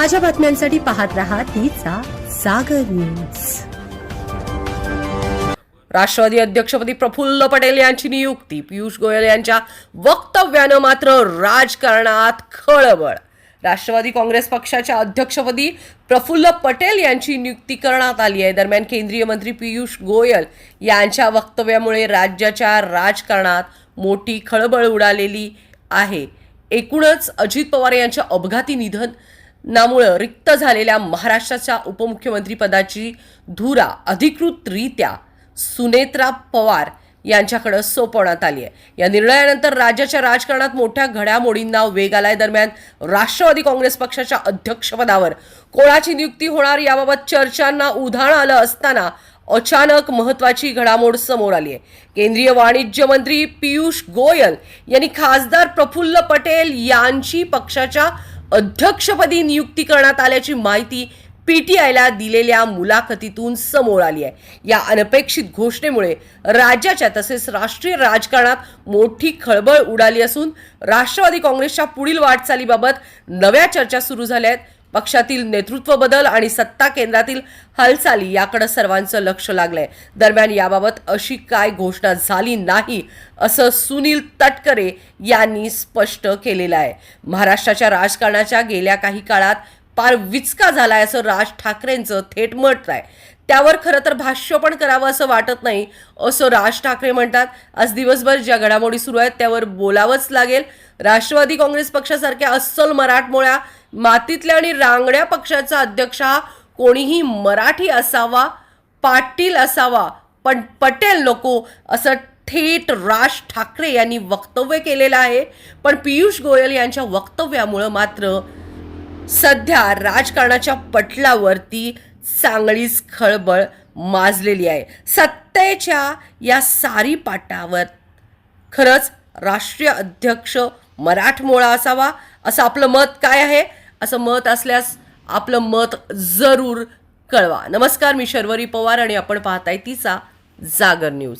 ताज्या बातम्यांसाठी पाहत रहा तिचा सागर न्यूज. राष्ट्रवादी अध्यक्षपदी प्रफुल्ल पटेल यांची नियुक्ती. पियुष गोयल यांच्या वक्तव्यानं मात्र राजकारणात खळबळ. राष्ट्रवादी काँग्रेस पक्षाच्या अध्यक्षपदी प्रफुल्ल पटेल यांची नियुक्ती करण्यात आली आहे. दरम्यान केंद्रीय मंत्री पियुष गोयल यांच्या वक्तव्यामुळे राज्याच्या राजकारणात मोठी खळबळ उडालेली आहे. एकूणच अजित पवार यांच्या अपघाती निधन नामुळं रिक्त झालेल्या महाराष्ट्राच्या उपमुख्यमंत्रीपदाची धुरा अधिकृतरित्या सुनेत्रा पवार यांच्याकडे सोपवण्यात आली आहे. या निर्णयानंतर राज्याच्या राजकारणात मोठ्या घडामोडींना वेग आलाय. दरम्यान राष्ट्रवादी काँग्रेस पक्षाच्या अध्यक्षपदावर कोणाची नियुक्ती होणार याबाबत चर्चांना उधाण आलं असताना अचानक महत्वाची घडामोड समोर आली आहे. केंद्रीय वाणिज्य मंत्री पियुष गोयल यांनी खासदार प्रफुल्ल पटेल यांची पक्षाच्या अध्यक्षपदी नियुक्ती करण्यात आल्याची माहिती पीटीआयला दिलेल्या मुलाखतीतून समोर आली आहे. या अनपेक्षित घोषणेमुळे राज्याच्या तसेच राष्ट्रीय राजकारणात मोठी खळबळ उडाली असून राष्ट्रवादी काँग्रेसच्या पुढील वाटचालीबाबत नव्या चर्चा सुरू झाल्या आहेत. पक्षातील नेतृत्व बदल आणि सत्ता केंद्रातील हालचाली याकडे सर्वांचं लक्ष लागलंय. दरम्यान याबाबत अशी काय घोषणा झाली नाही असं सुनील तटकरे यांनी स्पष्ट केलेलं आहे. महाराष्ट्राच्या राजकारणाच्या गेल्या काही काळात फार विचका झालाय असं राज ठाकरेंचं थेट मत आहे. त्यावर खरं तर भाष्य पण करावं असं वाटत नाही असं राज ठाकरे म्हणतात. आज दिवसभर ज्या घडामोडी सुरू आहेत त्यावर बोलावंच लागेल. राष्ट्रवादी काँग्रेस पक्षासारख्या अस्सल मराठमोळ्या मातीतल्या आणि रांगड्या पक्षाचा अध्यक्ष हा कोणीही मराठी असावा पाटील असावा पण पटेल नको असं थेट राज ठाकरे यांनी वक्तव्य केलेलं आहे. पण पियुष गोयल यांच्या वक्तव्यामुळं मात्र सध्या राजकारणाच्या पटलावरती चांगलीच खळबळ माजलेली आहे. सत्तेच्या या सारी पाटावर खरंच राष्ट्रीय अध्यक्ष मराठमोळा असावा असं आपलं मत काय आहे? असं मत असल्यास आपलं मत जरूर कळवा. नमस्कार मी शर्वरी पवार आणि आपण पाहताय तिचा जागर न्यूज.